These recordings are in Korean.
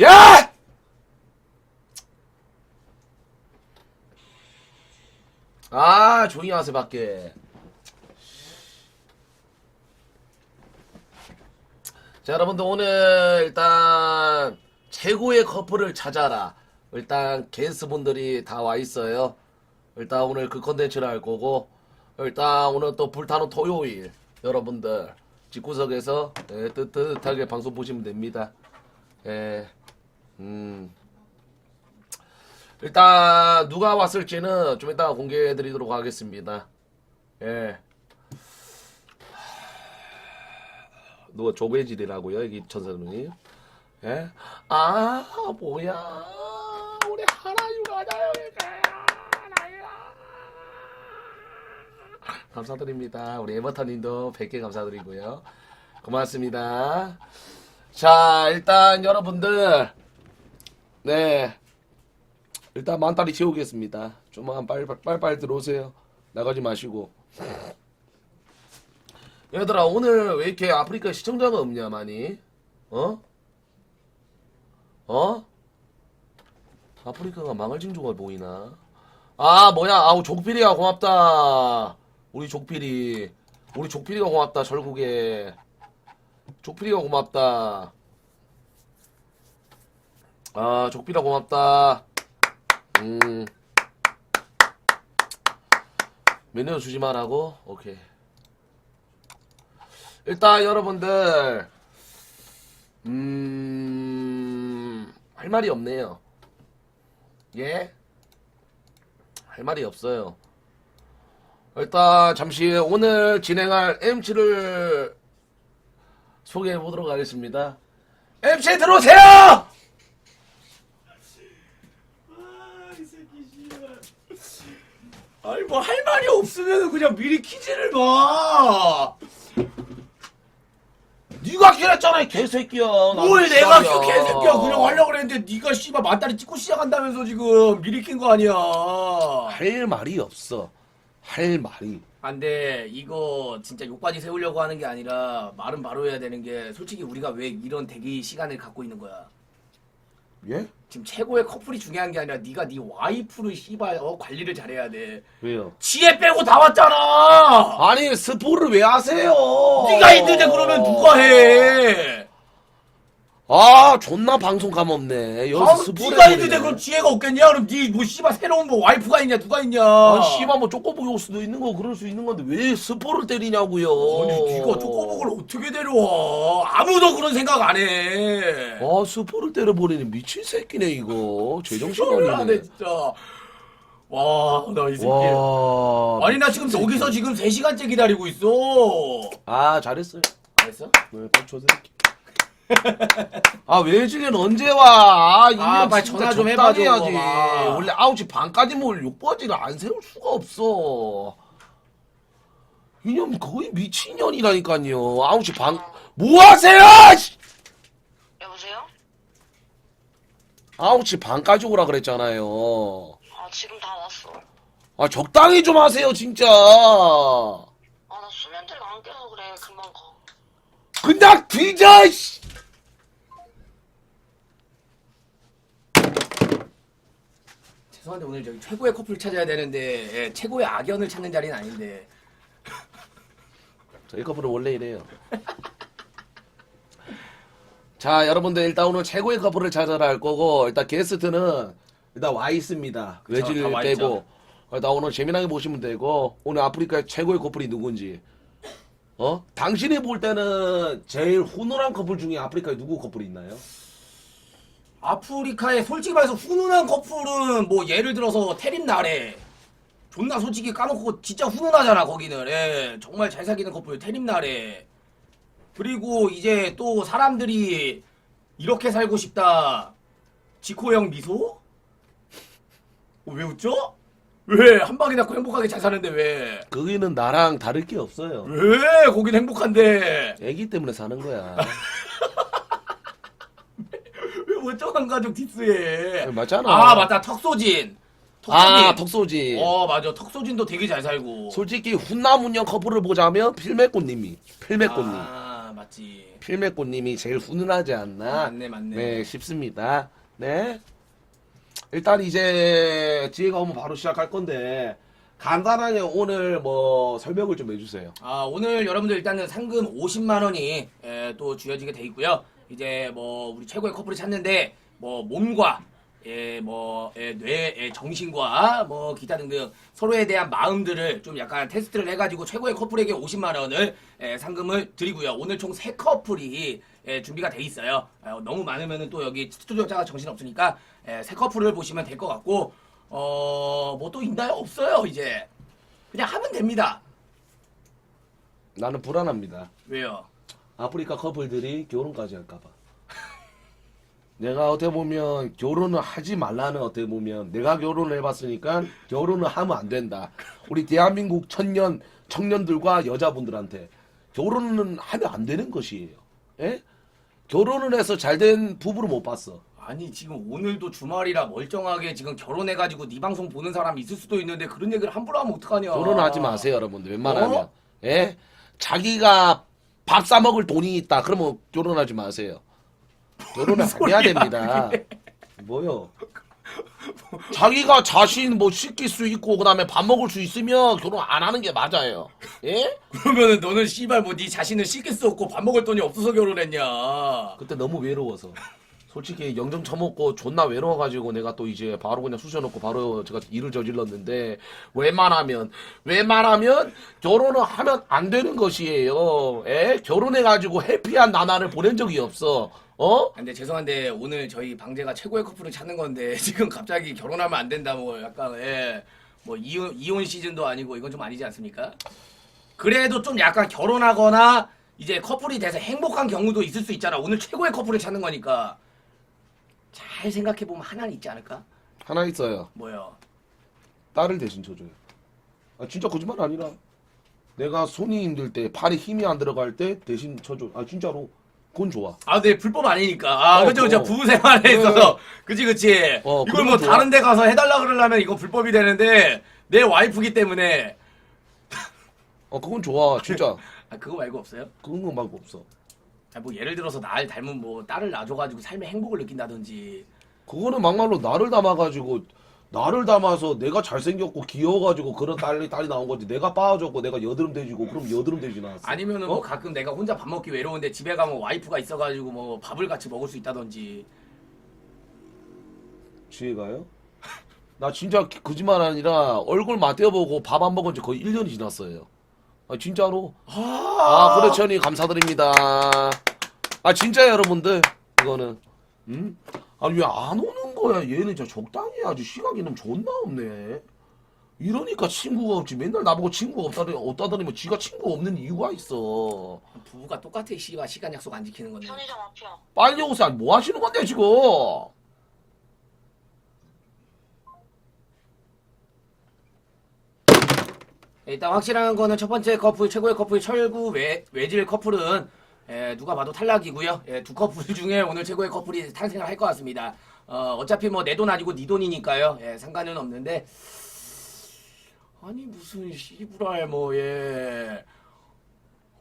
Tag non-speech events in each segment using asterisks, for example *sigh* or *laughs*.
야! 아, 조용히 하세요, 밖에. 자, 여러분들 오늘 일단 최고의 커플을 찾아라. 일단 게스트분들이 다 와 있어요. 일단 오늘 그 컨텐츠를 할 거고 일단 오늘 또 불타는 토요일 여러분들 집구석에서 예, 뜨뜻하게 방송 보시면 됩니다. 예. 음. 일단 누가 왔을지는 좀 이따 공개해 드리도록 하겠습니다. 예. 누가 조배질이라고요, 여기 천사님이? 예? 아, 뭐야. 우리 하나유가자요, 이게. 하나유. 감사드립니다. 우리 에버터님도 100개 감사드리고요. 고맙습니다. 자, 일단 여러분들, 네. 일단 만다리 채우겠습니다. 좀만 빨빨 빨빨 들어오세요. 나가지 마시고. 얘들아 오늘 왜 이렇게 아프리카 시청자가 없냐 많이? 어? 어? 아프리카가 망할 징조가 보이나? 아 뭐야 아우 족필이야 고맙다 우리 족필이 우리 족필이가 고맙다 절국에 족필이가 고맙다 아 족필아 고맙다 음 메뉴 주지 말라고 오케이 일단 여러분들 음... 할 말이 없네요. 예? 할 말이 없어요. 일단 잠시 오늘 진행할 MC를 소개해 보도록 하겠습니다. MC 들어오세요! 아이 새끼 씨발. 아니 뭐 할 말이 없으면 그냥 미리 퀴즈를 봐. 네가 키랬잖아 이 개새끼야. 뭘 내가. 그 개새끼야 그냥 하려고 그랬는데 네가 씨발 맞다리 찍고 시작한다면서 지금 미리 킨 거 아니야. 할 말이 없어. 할 말이. 안돼 이거 진짜 욕바지 세우려고 하는 게 아니라 말은 바로 해야 되는 게 솔직히 우리가 왜 이런 대기 시간을 갖고 있는 거야. 예? 지금 최고의 커플이 중요한 게 아니라 네가 네 와이프를 씨발 어, 관리를 잘해야 돼. 왜요? 지혜 빼고 다 왔잖아. 아니 스포를 왜 하세요? 네가 있는데 그러면 누가 해? 아 존나 방송 감 없네. 여기서 아, 스포를 네가. 있는데 그럼 지혜가 없겠냐? 그럼 네뭐 씨발 새로운 뭐 와이프가 있냐? 누가 있냐? 아, 씨발 뭐 쪼꼬보기 올 수도 있는 거 그럴 수 있는 건데 왜 스포를 때리냐고요. 아니 네가 쪼꼬복을 어떻게 데려와? 아무도 그런 생각 안 해. 아 스포를 때려버리니 미친 새끼네 이거. 제정신 안 해, 아니네. 진짜. 와, 나 이 새끼. 와. 아니 나 지금 여기서 지금 3 시간째 기다리고 있어. 아 잘했어요. 알았어? 네, 빨리 줘드릴게. 아 외질은 언제 와? 아, 이년 아, 빨리 진짜 전화 좀 적당히 해야지. 봐봐. 원래 9시 반까지 뭘 욕버지를 안 세울 수가 없어. 이년 거의 미친년이라니까요. 9시 반. 뭐 하세요? 씨! 여보세요? 9시 반까지 오라 그랬잖아요. 아 지금 다 왔어. 아 적당히 좀 하세요 진짜. 아 나 수면제가 안 깨서 그래. 금방 가. 그냥 뒤져. 씨. 죄송한데 오늘 저기 최고의 커플 찾아야 되는데 예, 최고의 악연을 찾는 자리는 아닌데. 저희 커플은 원래 이래요. *laughs* 자, 여러분들 일단 오늘 최고의 커플을 찾아라 할 거고 일단 게스트는 일단 와 있습니다. 그쵸, 외질 다와 빼고 있죠. 일단 오늘 재미나게 보시면 되고 오늘 아프리카의 최고의 커플이 누군지 어? 당신이 볼 때는 제일 훈훈한 커플 중에 아프리카에 누구 커플이 있나요? 아프리카에 솔직히 말해서 훈훈한 커플은 뭐 예를 들어서 테림 나래 존나 솔직히 까놓고 진짜 훈훈하잖아 거기는 예, 정말 잘 사귀는 커플 테림 나래 그리고 이제 또 사람들이 이렇게 살고 싶다 지코 형 미소? 어, 왜 웃죠? 왜 한 방에 낳고 행복하게 잘 사는데 왜? 거기는 나랑 다를 게 없어요. 왜 거긴 행복한데 애기 때문에 사는 거야. *laughs* 왜 멀쩡한 가족 디스해? 맞잖아. 아 맞다 턱소진. 턱소진. 아, 턱소지. 어 맞아 턱소진도 되게 잘 살고 솔직히 훈남운영 커플을 보자면 필메꽃님이 필메꽃님. 아 맞지 필메꽃님이 제일 훈훈하지 않나 맞네, 맞네. 네 싶습니다. 네 일단 이제 지혜가 오면 바로 시작할 건데 간단하게 오늘 뭐 설명을 좀 해주세요. 아, 오늘 여러분들 일단은 상금 50만 원이 에, 또 주어지게 돼 있고요. 이제 뭐 우리 최고의 커플을 찾는데 뭐 몸과 예, 뭐 예, 뇌, 예, 정신과 뭐 기타 등등 서로에 대한 마음들을 좀 약간 테스트를 해가지고 최고의 커플에게 50만 원을 예, 상금을 드리고요. 오늘 총세 커플이 예, 준비가 돼 있어요. 어, 너무 많으면은 또 여기 스튜디오자가 정신 없으니까 예, 세 커플을 보시면 될 것 같고 어 뭐 또 있나요? 없어요 이제 그냥 하면 됩니다. 나는 불안합니다. 왜요? 아프리카 커플들이 결혼까지 할까봐. *laughs* 내가 어떻게 보면 결혼을 하지 말라는 어떻게 보면 내가 결혼을 해봤으니까 결혼을 하면 안 된다. 우리 대한민국 청년 청년들과 여자분들한테 결혼은 하면 안 되는 것이에요. 예? 결혼을 해서 잘 된 부부를 못 봤어. 아니 지금 오늘도 주말이라 멀쩡하게 지금 결혼해가지고 네 방송 보는 사람이 있을 수도 있는데 그런 얘기를 함부로 하면 어떡하냐 결혼하지 마세요, 여러분들. 웬만하면. 어? 예? 자기가 밥 사 먹을 돈이 있다. 그러면 결혼하지 마세요. 결혼을 소리야, 해야 됩니다. *laughs* 뭐요? 자기가 자신 뭐 씻길 수 있고 그다음에 밥 먹을 수 있으면 결혼 안 하는 게 맞아요. 예? 그러면은 너는 씨발 뭐 네 자신을 씻길 수 없고 밥 먹을 돈이 없어서 결혼했냐 그때 너무 외로워서. 솔직히 영정 처먹고 존나 외로워가지고 내가 또 이제 바로 그냥 쑤셔놓고 바로 제가 일을 저질렀는데 웬만하면 웬만하면 결혼을 하면 안 되는 것이에요. 에? 결혼해가지고 해피한 나날을 보낸 적이 없어. 어? 아, 근데 죄송한데 오늘 저희 방제가 최고의 커플을 찾는 건데 *laughs* 지금 갑자기 결혼하면 안 된다 뭐 약간 예, 뭐 이혼, 이혼 시즌도 아니고 이건 좀 아니지 않습니까? 그래도 좀 약간 결혼하거나 이제 커플이 돼서 행복한 경우도 있을 수 있잖아 오늘 최고의 커플을 찾는 거니까 잘 생각해 보면 하나는 있지 않을까? 하나 있어요. 뭐요? 딸을 대신 쳐줘요. 아 진짜 거짓말 아니라. 내가 손이 힘들 때 팔에 힘이 안 들어갈 때 대신 쳐줘. 아 진짜로. 그건 좋아. 아, 네, 불법 아니니까. 아, 어, 그죠, 그죠. 어. 부부 생활에 네. 있어서. 그지, 그지. 어, 이걸 그건 뭐 좋아. 다른 데 가서 해달라 그러려면 이거 불법이 되는데, 내 와이프기 때문에. 어 그건 좋아. 진짜. *laughs* 아, 그거 말고 없어요? 그런 거 말고 없어. 아, 뭐 예를 들어서 날 닮은 뭐 딸을 낳아줘가지고 삶의 행복을 느낀다든지. 그거는 막말로 나를 담아가지고 나를 담아서 내가 잘생겼고 귀여워가지고 그런 딸이 딸이 나온 거지. 내가 빠져고 내가 여드름 돼지고 그럼 여드름 되진 않았어. 아니면은 어? 뭐 가끔 내가 혼자 밥 먹기 외로운데 집에 가면 와이프가 있어가지고 뭐 밥을 같이 먹을 수 있다든지. 지혜가요? *laughs* 나 진짜 기- 거짓말 아니라 얼굴 맞대어보고 밥 안 먹은 지 거의 1년이 지났어요. 아 진짜로. 아 그렇죠니 감사드립니다. 아 진짜 여러분들 이거는 음? 아니 왜 안 오는 거야? 얘는 진짜 적당히 해야지 시간이 너무 존나 없네. 이러니까 친구가 없지. 맨날 나보고 친구가 없다더니 없다더니 뭐 지가 친구 없는 이유가 있어. 부부가 똑같아, 씨가 시간 약속 안 지키는 건데. 편의점 앞이야. 빨리 오세요. 아니, 뭐 하시는 건데 지금? 일단 확실한 거는 첫 번째 커플 최고의 커플 철구 외, 외질 커플은 에, 누가 봐도 탈락이고요. 예, 두 커플 *laughs* 중에 오늘 최고의 커플이 탄생을 할 것 같습니다. 어, 어차피 뭐 내 돈 아니고 네 돈이니까요. 예, 상관은 없는데 아니 무슨 씨부랄 뭐 예.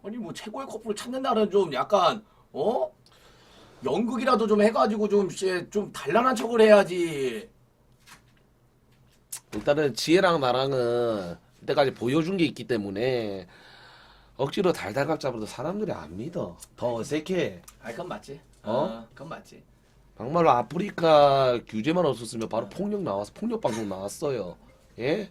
아니 뭐 최고의 커플 찾는다는 좀 약간 어? 연극이라도 좀 해가지고 좀, 씨, 좀 단란한 척을 해야지. 일단은 지혜랑 나랑은 이 때까지 보여준 게 있기 때문에 억지로 달달갑 잡아도 사람들이 안 믿어. 더 어색해. 아, 그건 맞지. 어? 어, 그건 맞지. 막말로 아프리카 규제만 없었으면 바로 폭력 나와서 폭력 방송 나왔어요. 예?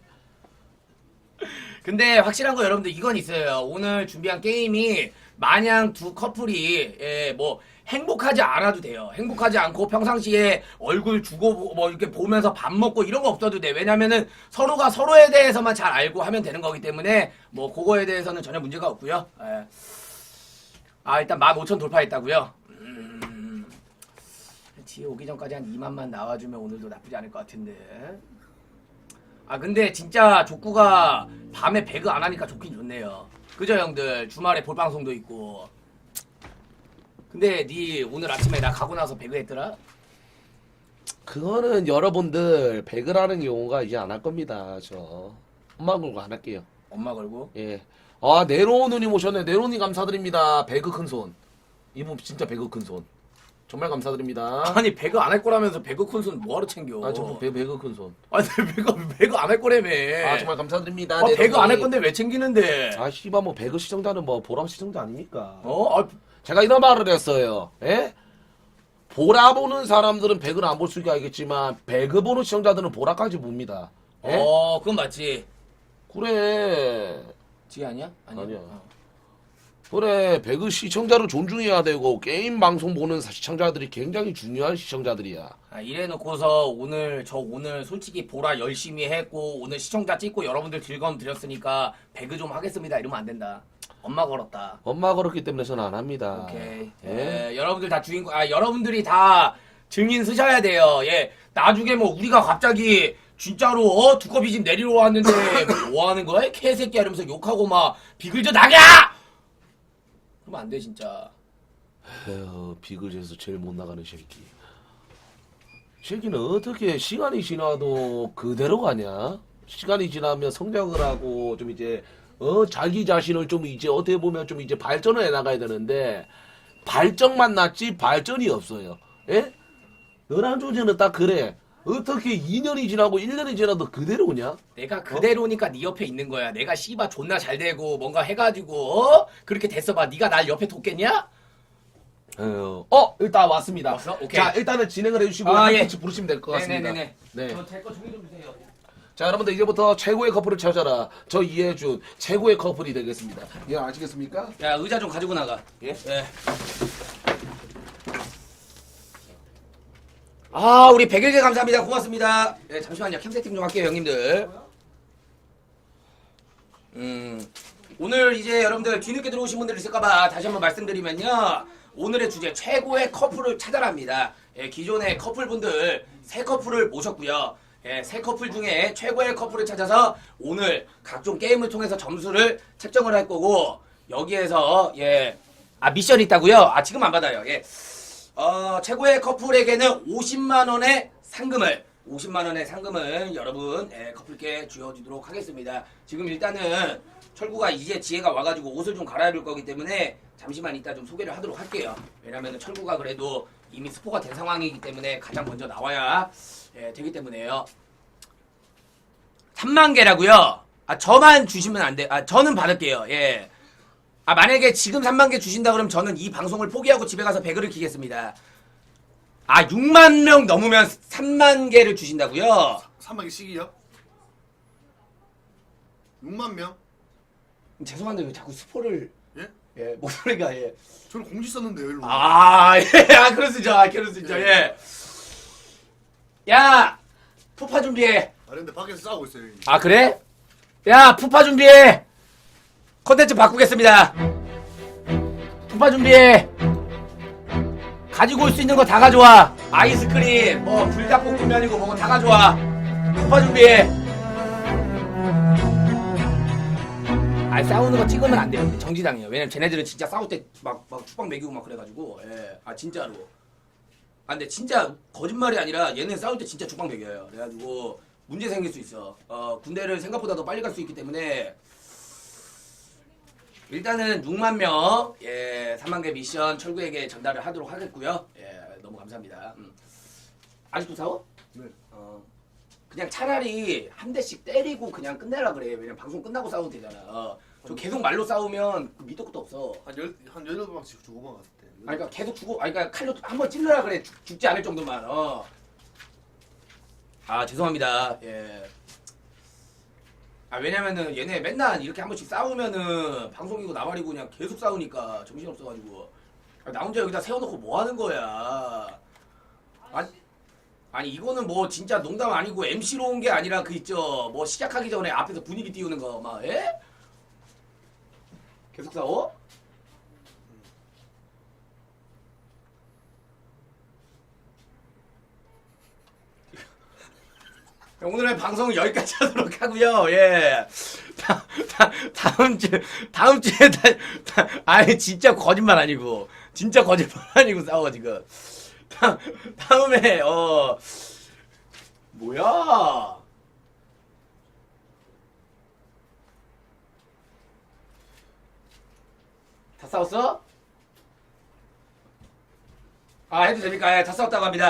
근데 확실한 거 여러분들 이건 있어요. 오늘 준비한 게임이 마냥 두 커플이 예, 뭐 행복하지 않아도 돼요. 행복하지 않고 평상시에 얼굴 주고 보- 뭐 이렇게 보면서 밥 먹고 이런 거 없어도 돼. 왜냐면은 서로가 서로에 대해서만 잘 알고 하면 되는 거기 때문에 뭐 그거에 대해서는 전혀 문제가 없고요. 예. 아 일단 15,000 돌파했다고요. 음, 뒤에 오기 전까지 한 2만만 나와주면 오늘도 나쁘지 않을 것 같은데. 아 근데 진짜 족구가 밤에 배그 안 하니까 좋긴 좋네요. 그죠 형들 주말에 볼 방송도 있고. 근데 니 오늘 아침에 나 가고 나서 배그 했더라? 그거는 여러분들 배그라는 경우가 이제 안 할 겁니다. 저 엄마 걸고 안 할게요. 엄마 걸고. 예. 아 네로 누님 오셨네. 네로님 감사드립니다. 배그 큰 손. 이분 진짜 배그 큰 손. 정말 감사드립니다. 아니 배그 안 할 거라면서 배그 콘솔 뭐하러 챙겨? 아, 저분 배, 배그 큰 손. 아니 *laughs* 배그 배그 안 할 거라며. 아, 정말 감사드립니다. 아, 네, 배그 안 할. 건데 왜 챙기는데? 아, 씨발 뭐 배그 시청자는 뭐 보람 시청자 아닙니까? 어? 아, 제가 이런 말을 했어요. 예? 보라 보는 사람들은 배그를 안 볼 수가 있겠지만 배그 보는 시청자들은 보라까지 봅니다. 예? 어, 그건 맞지. 그래. 지 아니야? 아니야. 어. 그래. 배그 시청자를 존중해야 되고 게임 방송 보는 시청자들이 굉장히 중요한 시청자들이야. 아, 이래놓고서 오늘 저 오늘 솔직히 보라 열심히 했고 오늘 시청자 찍고 여러분들 즐거움 드렸으니까 배그 좀 하겠습니다 이러면 안 된다. 엄마 걸었다. 엄마 그렇기 때문에 저는 안 합니다. 오케이. 예? 예, 여러분들 다 주인공, 아, 여러분들이 다 증인 쓰셔야 돼요. 예. 나중에 뭐 우리가 갑자기 진짜로 어 두꺼비 집 내리러 왔는데 뭐 하는 거야? 개새끼 이러면서 욕하고 막 비글져 나가! 그러면 안 돼 진짜. 에휴, 비글즈에서 제일 못 나가는 새끼. 새끼는 어떻게 시간이 지나도 그대로 가냐? 시간이 지나면 성장을 하고 좀 이제 어 자기 자신을 좀 이제 어떻게 보면 좀 이제 발전을 해 나가야 되는데 발전만 났지 발전이 없어요. 예? 너랑 조제는 딱 그래. 어떻게 2년이 지나고 1년이 지나도 그대로냐? 내가 그대로니까 네 옆에 있는 거야. 내가 씨바 존나 잘 되고 뭔가 해가지고 어? 그렇게 됐어 봐. 네가 날 옆에 뒀겠냐? 어, 어 일단 왔습니다. 왔어? 오케이. 자 일단은 진행을 해주시고 아, 한 예. 분씩 부르시면 될 것 같습니다. 네네네네. 네. 저제거 종이 좀 주세요. 자 여러분들 이제부터 최고의 커플을 찾아라 저 이해준 최고의 커플이 되겠습니다 예 아시겠습니까? 야 의자 좀 가지고 나가. 예? 예. 아 우리 백일개 감사합니다. 고맙습니다. 예 잠시만요. 캠 세팅 좀 할게요 형님들. 음 오늘 이제 여러분들 뒤늦게 들어오신 분들 있을까봐 다시 한번 말씀드리면요. 오늘의 주제 최고의 커플을 찾아랍니다. 예, 기존의 커플분들 세 커플을 모셨고요. 예, 세 커플 중에 최고의 커플을 찾아서 오늘 각종 게임을 통해서 점수를 책정을 할 거고 여기에서 예, 아 미션이 있다고요? 아 지금 안 받아요. 예, 어, 최고의 커플에게는 50만 원의 상금을 50만 원의 상금을 여러분 예, 커플께 쥐어주도록 하겠습니다. 지금 일단은 철구가 이제 지혜가 와가지고 옷을 좀 갈아입을 거기 때문에 잠시만 이따 좀 소개를 하도록 할게요. 왜냐면 철구가 그래도 이미 스포가 된 상황이기 때문에 가장 먼저 나와야 예, 되기 때문에요. 3만 개라고요? 아 저만 주시면 안 돼. 아 저는 받을게요. 예. 아 만약에 지금 3만 개 주신다 그러면 저는 이 방송을 포기하고 집에 가서 배그를 키겠습니다. 아 6만 명 넘으면 3만 개를 주신다고요? 3만 개씩이요? 6만 명? 죄송한데 왜 자꾸 스포를 예? 예 목소리가 예. 저는 공지 썼는데요, 일로. 아, 예. 아, 그럴 수 있죠. 아, 그럴 수 있죠. 예. 야, 푸파 준비해. 아, 근데 밖에서 싸우고 있어요. 아, 그래? 야, 푸파 준비해. 컨텐츠 바꾸겠습니다. 푸파 준비해. 가지고 올 수 있는 거 다 가져와. 아이스크림, 뭐, 불닭볶음면이고 뭐고 다 가져와. 푸파 준비해. 아 싸우는 거 찍으면 안 돼요. 정지당해요. 왜냐면 쟤네들은 진짜 싸울 때막막 축방 매기고 막 그래가지고. 예. 아 진짜로. 아 근데 진짜 거짓말이 아니라 얘는 싸울 때 진짜 죽방 매겨요. 그래가지고 문제 생길 수 있어. 어 군대를 생각보다 더 빨리 갈 수 있기 때문에 일단은 6만 명, 예, 3만 개 미션 철구에게 전달을 하도록 하겠고요. 예, 너무 감사합니다. 음. 아직도 싸워? 네. 어. 그냥 차라리 한 대씩 때리고 그냥 끝내라 그래. 왜냐면 방송 끝나고 싸우면 되잖아. 어. 저 계속 말로 싸우면 그 밑도 끝도 없어. 한 열, 한 18방씩 주고만 갔을 때. 아니, 그러니까 계속 주고, 아니, 그러니까 칼로 한번 찔러라 그래. 죽, 죽지 않을 정도만. 어. 아, 죄송합니다. 예. 아, 왜냐면은 얘네 맨날 이렇게 한 번씩 싸우면은 방송이고 나발이고 그냥 계속 싸우니까 정신 없어가지고. 아, 나 혼자 여기다 세워놓고 뭐 하는 거야. 아니, 아니, 이거는 뭐 진짜 농담 아니고 MC로 온 게 아니라 그 있죠. 뭐 시작하기 전에 앞에서 분위기 띄우는 거, 막, 예? 계속 싸워? 오늘의 방송은 여기까지 하도록 하고요. 예. 다, 다, 다 음 주 다음 주에 다, 다 아니 진짜 거짓말 아니고 진짜 거짓말 아니고 싸워 지금. 다, 다음에 어 뭐야? 다 싸웠어? 아 해도 됩니까? 예, 다 싸웠다고 합니다.